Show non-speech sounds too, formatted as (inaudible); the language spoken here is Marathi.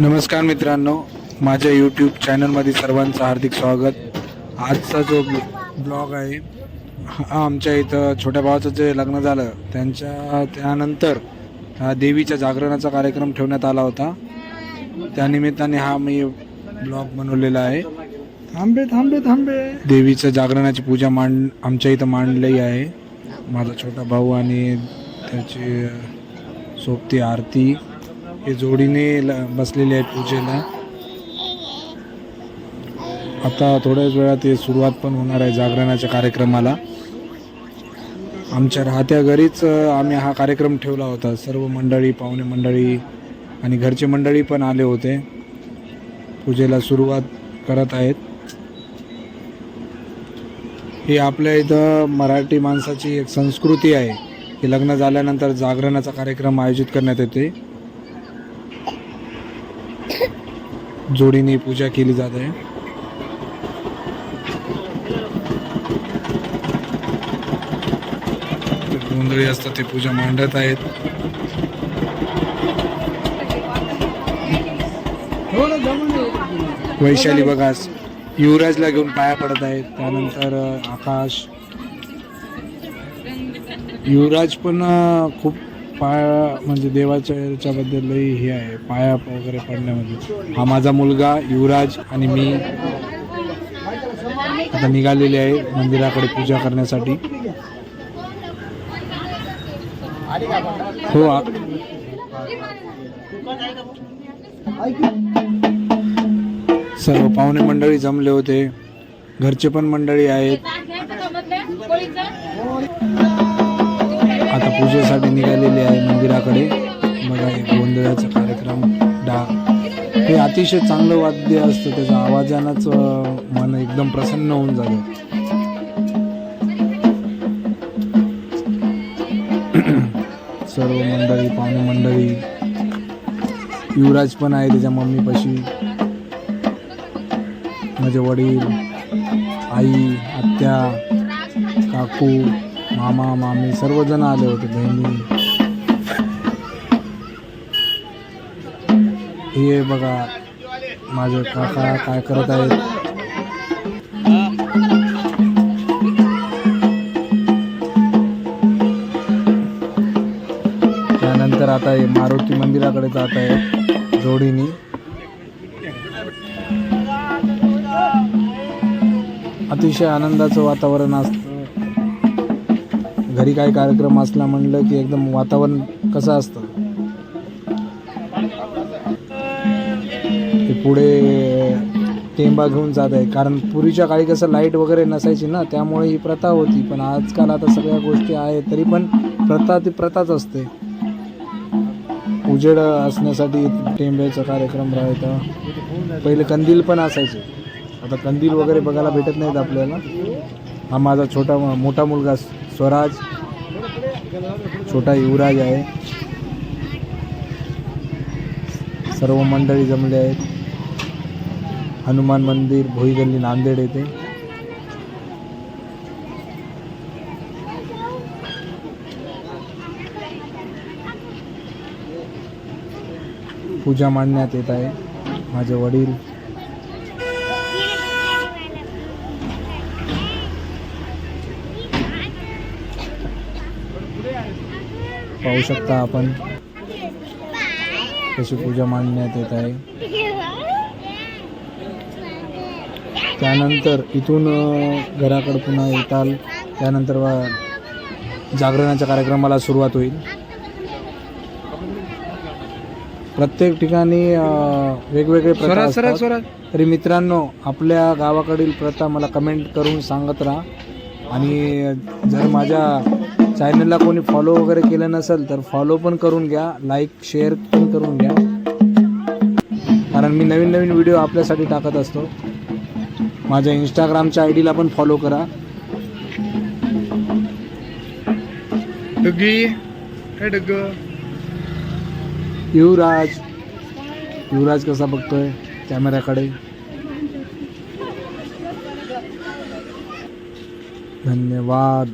नमस्कार मित्रांनो माझ्या यूट्यूब चॅनलमध्ये सर्वांचं हार्दिक स्वागत. आजचा जो ब्लॉग आहे हा आमच्या इथं छोट्या भावाचं जे लग्न झालं त्यांच्या त्यानंतर हा देवीच्या जागरणाचा कार्यक्रम ठेवण्यात आला होता. त्यानिमित्ताने हा मी ब्लॉग बनवलेला आहे. थांबे थांबे थांबे. देवीचं जागरणाची पूजा मांड आमच्या इथं मांडली आहे. माझा छोटा भाऊ आणि त्याची सोबती आरती. हे जोडीने ल- बसलेले आहेत पूजेला. आता थोड्याच वेळात ते सुरुवात पण होणार आहे जागरणाच्या कार्यक्रमाला. आमच्या राहत्या घरीच आम्ही हा कार्यक्रम ठेवला होता. सर्व मंडळी पाहुणे मंडळी आणि घरचे मंडळी पण आले होते. पूजेला सुरुवात करत आहेत. ही आपल्या इथं मराठी माणसाची एक संस्कृती आहे. की लग्न झाल्यानंतर जागरणाचा कार्यक्रम आयोजित करण्यात येते जोडीने पूजा केली जात आहे. ते गोंधळी असतात ते पूजा मांडत आहेत. वैशाली बघा युवराजला घेऊन पाया पडत आहेत. त्यानंतर आकाश. युवराज पण खूप पाया म्हणजे देवाच्या याच्याबद्दलही हे आहे. पाया वगैरे पडण्यामध्ये. हा माझा मुलगा युवराज आणि मी आता निघालेली आहे मंदिराकडे पूजा करण्यासाठी. हो सर्व पाहुणे मंडळी जमले होते. घरचे पण मंडळी आहेत. आता पूजेसाठी निघालेले आहे मंदिराकडे. बघा एक गोंधळाचा कार्यक्रम. डा हे अतिशय चांगलं वाद्य असतं त्याच्या आवाजानंच मन एकदम प्रसन्न होऊन जातं. (clears throat) सर्व मंडळी पाहुणे मंडळी युवराज पण आहे त्याच्या मम्मीपाशी. माझे वडील आई आत्या काकू मामा मामी सर्वजण आले होते बहिणी. हे बघा माझे काका काय करत आहेत. त्यानंतर आता हे मारुती मंदिराकडे जात आहे जोडीनी. अतिशय आनंदाचं वातावरण असतं. घरी काही कार्यक्रम असला म्हणलं की एकदम वातावरण कसं असतं? ते पुढे टेंबा घेऊन जात आहे. कारण पूर्वीच्या काळी कसं लाइट वगैरे नसायची ना त्यामुळे ही प्रथा होती. पण आजकाल आता सगळ्या गोष्टी आहेत तरी पण प्रथा ती प्रथाच असते. उजेड असण्यासाठी टेंब्याचा कार्यक्रम राहायचा. पहिले कंदील पण असायचे. आता कंदील वगैरे बघायला भेटत नाहीत आपल्याला. हा माझा छोटा मोठा मुलगा स्वराज. छोटा युवराज आहे. सर्व मंडळी जमले आहेत. हनुमान मंदिर भोई गल्ली नांदेड येथे. पूजा मांडण्यात येत आहे. माझे वडील पाहू शकता आपण. कशी पूजा मांडण्यात येत आहे. त्यानंतर इथून घराकडे पुन्हा येताल. त्यानंतर जागरणाच्या कार्यक्रमाला सुरुवात होईल. प्रत्येक ठिकाणी वेगवेगळे प्रथा असतात. तरी मित्रांनो आपल्या गावाकडील प्रथा मला कमेंट करून सांगत राहा. आणि जर माझ्या चॅनलला कोणी फॉलो वगैरे केलं नसेल तर फॉलो पण करून घ्या लाईक शेअर पण करून घ्या. कारण मी नवीन नवीन व्हिडिओ आपल्यासाठी टाकत असतो. माझ्या इंस्टाग्रामच्या आय डीला पण फॉलो करा. युवराज. युवराज कसा बघतोय कॅमेऱ्याकडे धन्यवाद.